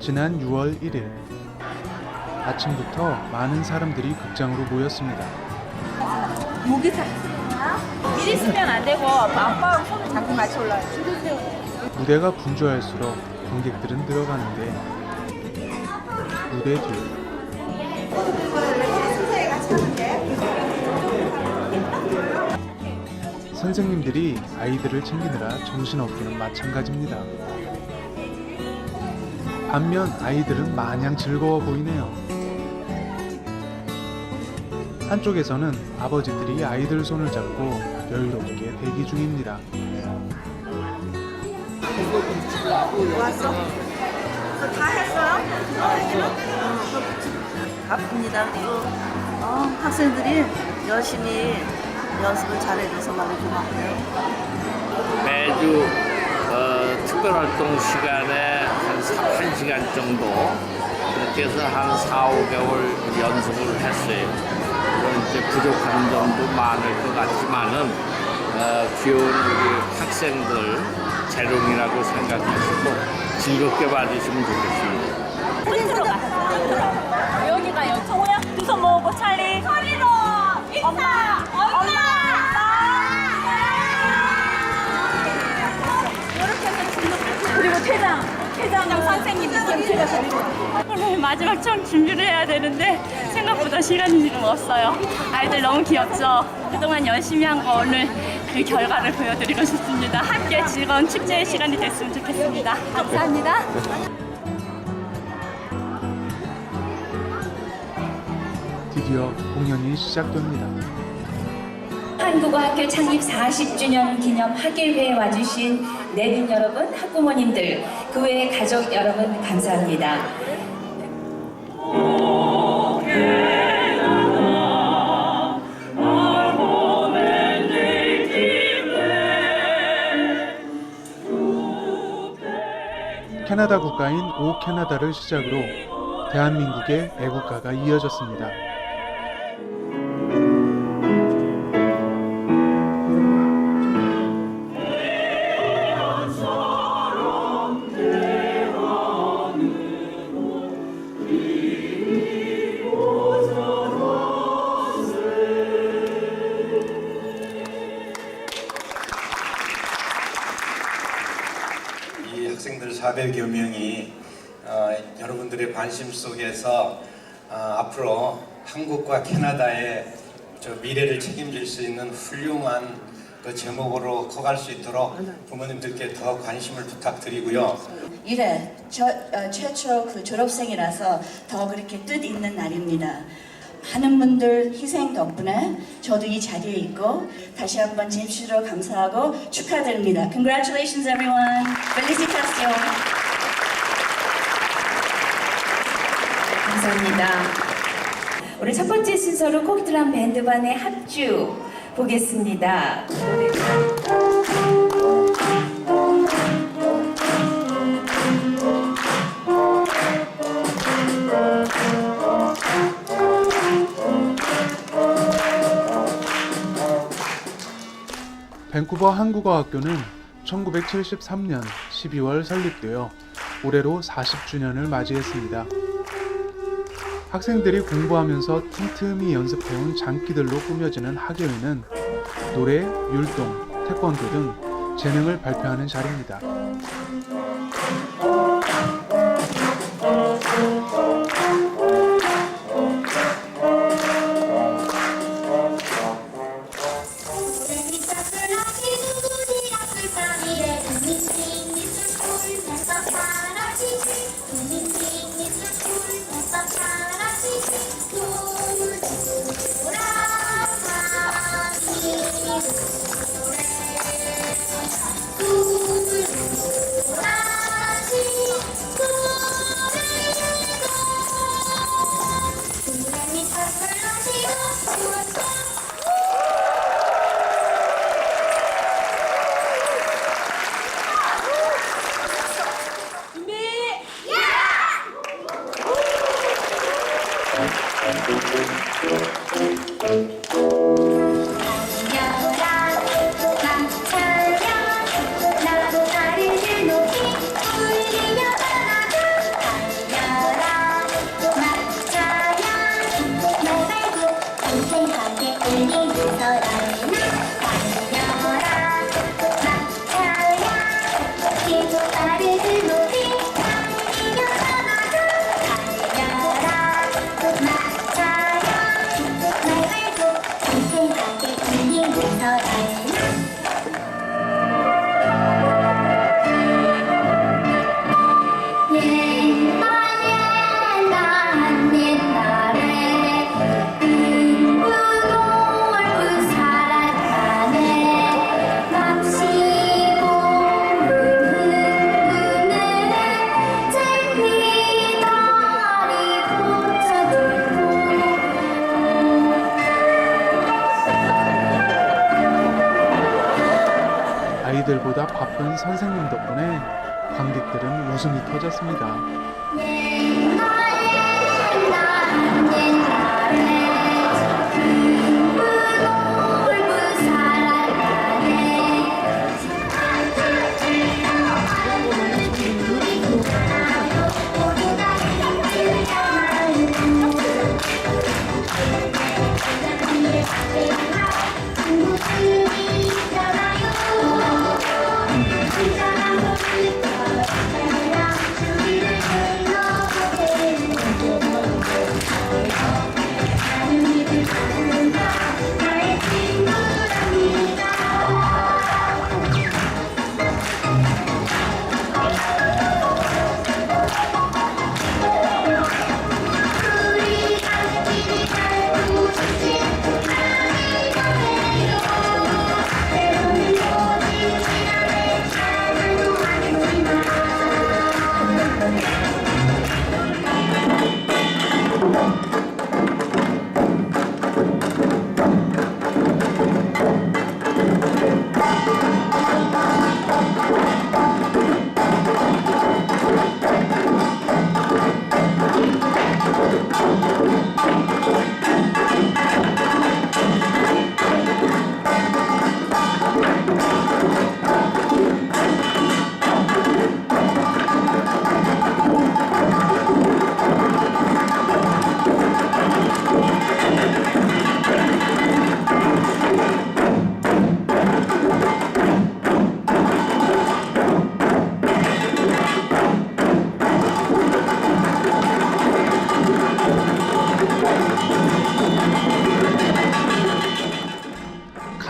지난 6월 1일 아침부터 많은 사람들이 극장으로 모였습니다. 모기사. 이리 쓰면 안 되고 아빠랑 손을 잡고 같이 올라요. 무대가 분주할수록 관객들은 들어가는데 무대 뒤 선생님들이 아이들을 챙기느라 정신없기는 마찬가지입니다. 반면 아이들은 마냥 즐거워 보이네요. 한쪽에서는 아버지들이 아이들 손을 잡고 여유롭게 대기 중입니다. 왔어? 다 했어요? 바쁩니다. 어, 학생들이 열심히 연습을 잘해줘서 많이 고맙고요. 매주 어, 특별활동 시간에 한 3, 시간 정도. 그렇게 해서 한 4, 5개월 연습을 했어요. 물론 이제 부족한 점도 많을 것 같지만은 어, 귀여운 우리 학생들 재롱이라고 생각하시고 즐겁게 봐주시면 좋겠습니다. 여기가 여기 정우야? 두손 모으고 찰리. 찰리도 엄마 엄마 오늘 마지막 총 준비를 해야 되는데 생각보다 시간이 지금 없어요. 아이들 너무 귀엽죠? 그동안 열심히 한 거 오늘 그 결과를 보여드리고 싶습니다. 함께 즐거운 축제의 시간이 됐으면 좋겠습니다. 감사합니다. 드디어 공연이 시작됩니다. 한국어 학교 창립 40주년 기념 학예회에 와주신 내빈 여러분, 학부모님들, 그 외의 가족 여러분 감사합니다. 캐나다 국가인 오 캐나다를 시작으로 대한민국의 애국가가 이어졌습니다. 한국과 캐나다의 저 미래를 책임질 수 있는 훌륭한 그 제목으로 커갈 수 있도록 부모님들께 더 관심을 부탁드리고요. 이래 저, 어, 최초 그 졸업생이라서 더 그렇게 뜻 있는 날입니다. 많은 분들 희생 덕분에 저도 이 자리에 있고 다시 한번 진심으로 감사하고 축하드립니다. Congratulations everyone. Felicitación. 감사합니다. 오늘 첫 번째 순서로 코기트란 밴드반의 합주 보겠습니다. 밴쿠버 한국어학교는 1973년 12월 설립되어 올해로 40주년을 맞이했습니다. 학생들이 공부하면서 틈틈이 연습해온 장기들로 꾸며지는 학예회는 노래, 율동, 태권도 등 재능을 발표하는 자리입니다. Música 선생님 덕분에 관객들은 웃음이 터졌습니다.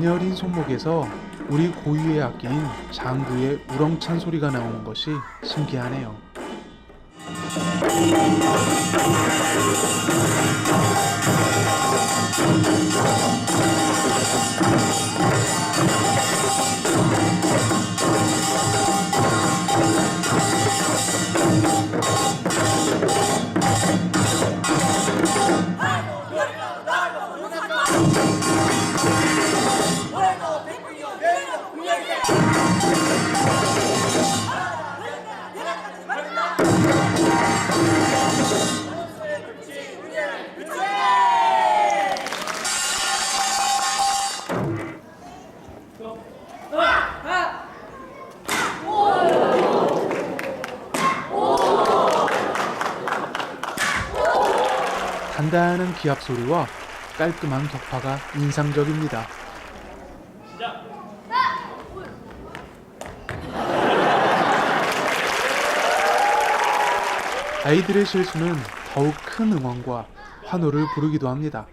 가녀린 손목에서 우리 고유의 악기인 장구의 우렁찬 소리가 나오는 것이 신기하네요. 단단한 기합 소리와 깔끔한 격파가 인상적입니다. 아이들의 실수는 더욱 큰 응원과 환호를 부르기도 합니다.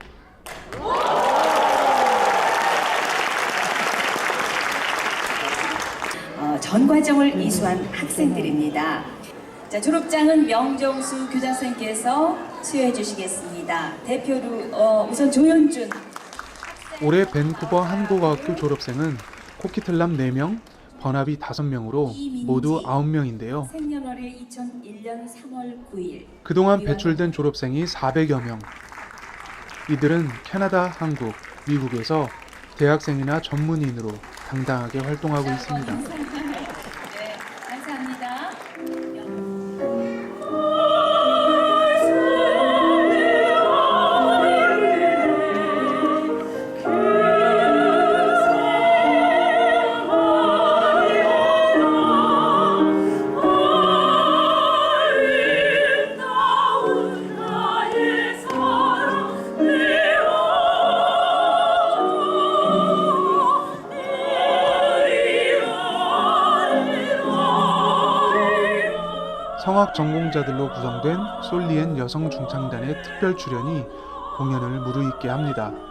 어, 전 과정을 이수한 학생들입니다. 자, 졸업장은 명정수 교장선생님께서 수여해 주시겠습니다. 대표로 어, 우선 조현준 올해 밴쿠버 한국어학교 졸업생은 코키틀람 4명, 버나비 5명으로 모두 9명인데요. 생년월일 2001년 3월 9일 그동안 배출된 졸업생이 400여 명. 이들은 캐나다, 한국, 미국에서 대학생이나 전문인으로 당당하게 활동하고 있습니다. 전공자들로 구성된 솔리엔 여성 중창단의 특별 출연이 공연을 무르익게 합니다.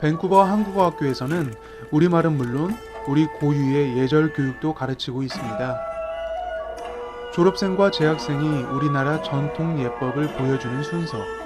밴쿠버 한국어학교에서는 우리말은 물론 우리 고유의 예절 교육도 가르치고 있습니다. 졸업생과 재학생이 우리나라 전통 예법을 보여주는 순서.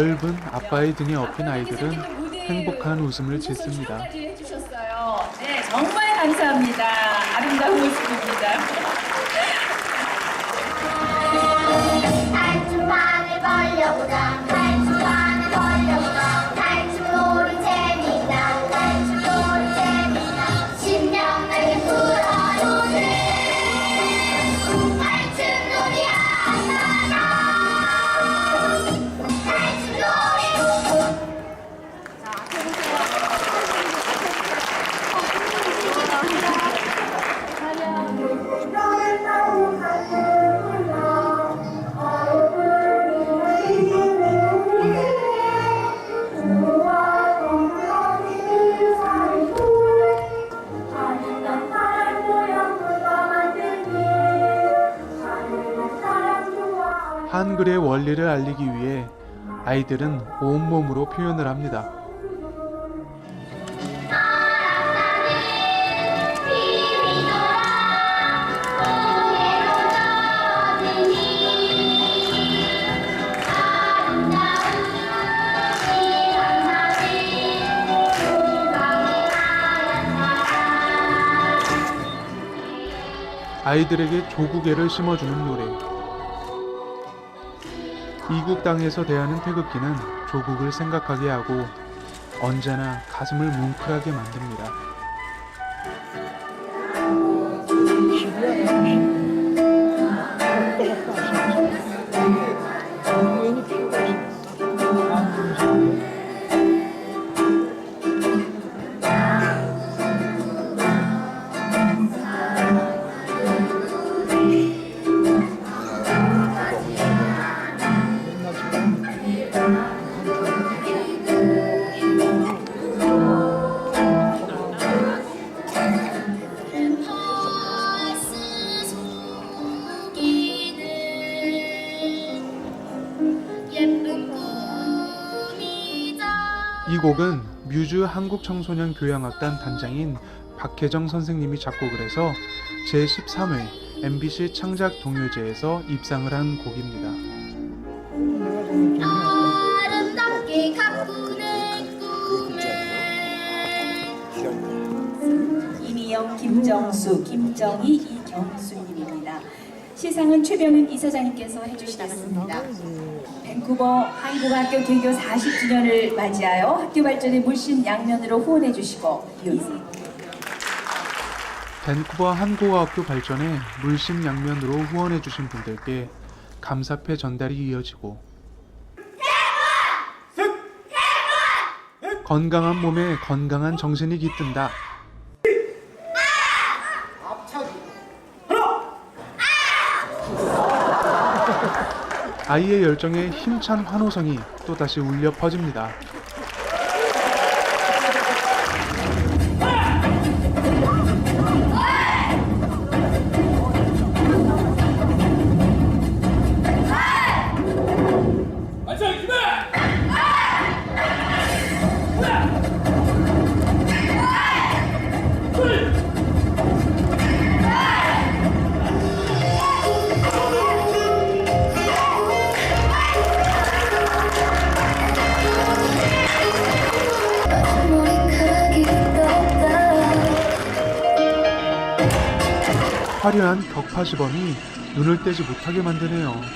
넓은 아빠의 등에 업힌 아이들은 행복한 웃음을 짓습니다. 네, 정말 감사합니다. 아름다운 모습 알리기 위해 아이들은 온몸으로 표현을 합니다. 아이들에게 조국애를 심어주는 노래. 이국 땅에서 대하는 태극기는 조국을 생각하게 하고 언제나 가슴을 뭉클하게 만듭니다. 곡은 뮤즈 한국청소년교향악단 단장인 박혜정 선생님이 작곡을 해서 제13회 MBC 창작 동요제에서 입상을 한 곡입니다. 아름답게 가꾸는 꿈을 이미영, 김정수, 김정희, 이경수님입니다. 시상은 최병윤 이사장님께서 해주시겠습니다. 밴쿠버 한국학교 개교 40주년을 맞이하여 학교 발전에 물씬 양면으로 후원해 주시고 이어서 밴쿠버 한국어학교 발전에 물심양면으로 후원해 주신 분들께 감사패 전달이 이어지고 건강한 몸에 건강한 정신이 깃든다. 아이의 열정에 힘찬 환호성이 또다시 울려 퍼집니다. 화려한 격파 시범이 눈을 떼지 못하게 만드네요.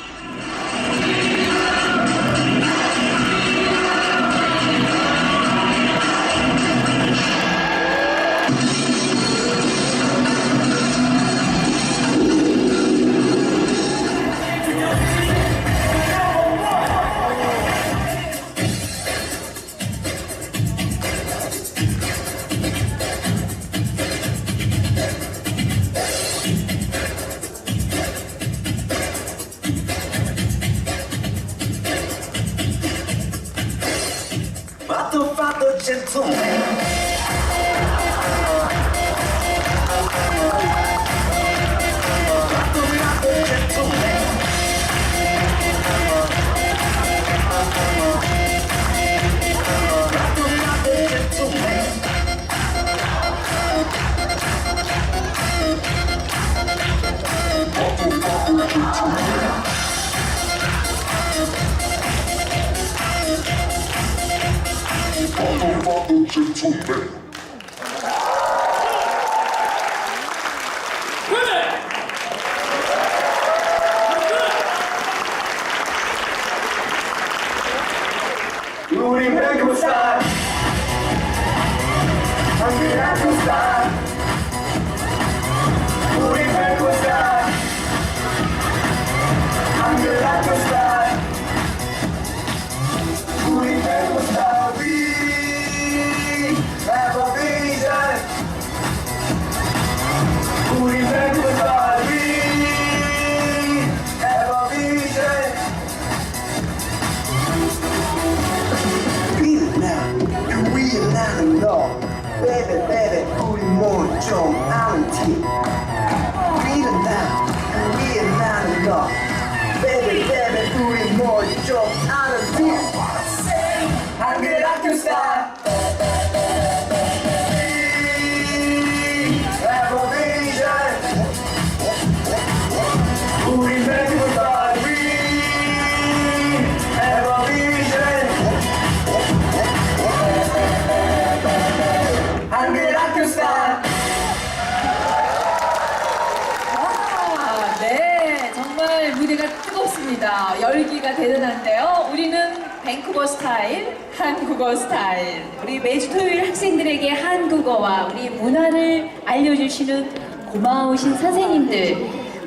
문화를 알려주시는 고마우신 선생님들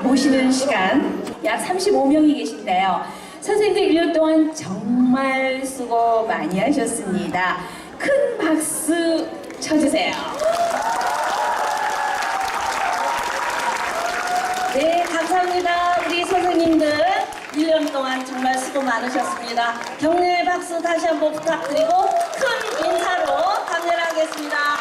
모시는 시간 약 35명이 계신데요. 선생님들 1년 동안 정말 수고 많이 하셨습니다. 큰 박수 쳐주세요. 네, 감사합니다. 우리 선생님들 1년 동안 정말 수고 많으셨습니다. 격려의 박수 다시 한번 부탁드리고 큰 인사로 감사를 하겠습니다. 감사합니다.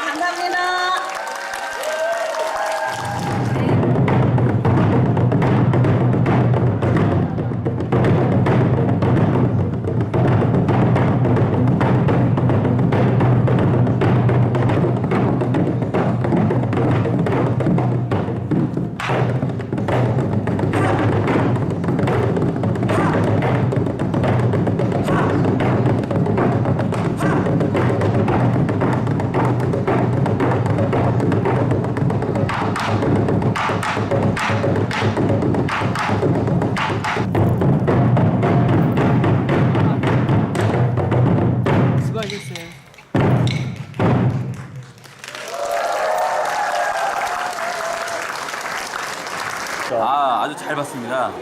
봤습니다.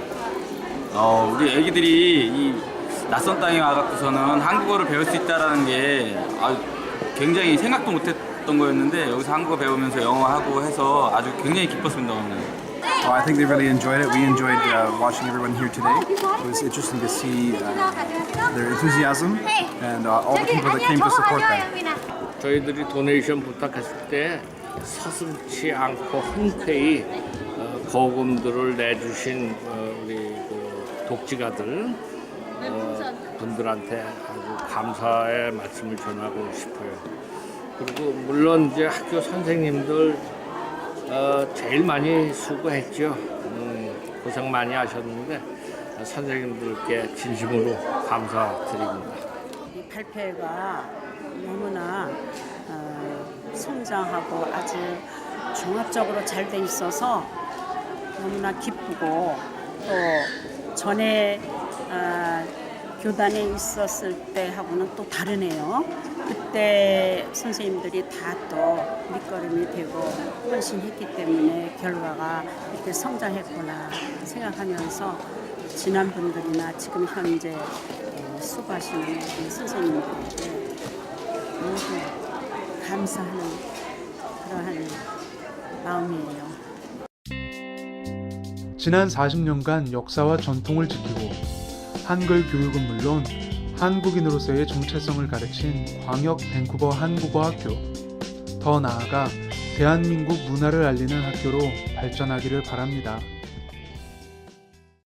어, 우리 애기들이 이 낯선 땅에 와갖고서는 한국어를 배울 수 있다라는 게 아주 굉장히 생각도 못했던 거였는데 여기서 한국어 배우면서 영어하고 해서 아주 굉장히 기뻤습니다 오늘. Well, I think they really enjoyed it. We enjoyed uh, watching everyone here today. It was interesting to see uh, their enthusiasm and uh, all the people that came to support them. 저희들이 도네이션 부탁했을 때 서슴치 않고 흔쾌히 어, 거금들을 내주신 어, 우리 그 독지가들 어, 분들한테 아주 감사의 말씀을 전하고 싶어요. 그리고 물론 이제 학교 선생님들 어, 제일 많이 수고했죠. 음, 고생 많이 하셨는데 어, 선생님들께 진심으로 감사드립니다. 이 발표회가 너무나 어, 성장하고 아주 종합적으로 잘 돼 있어서 너무나 기쁘고 또 전에 아, 교단에 있었을 때하고는 또 다르네요. 그때 선생님들이 다 또 밑거름이 되고 헌신했기 때문에 결과가 이렇게 성장했구나 생각하면서 지난 분들이나 지금 현재 어, 수고하시는 우리 선생님들에게 모두 감사하는 그러한 마음이에요. 지난 40년간 역사와 전통을 지키고 한글 교육은 물론 한국인으로서의 정체성을 가르친 광역 밴쿠버 한국어 학교. 더 나아가 대한민국 문화를 알리는 학교로 발전하기를 바랍니다.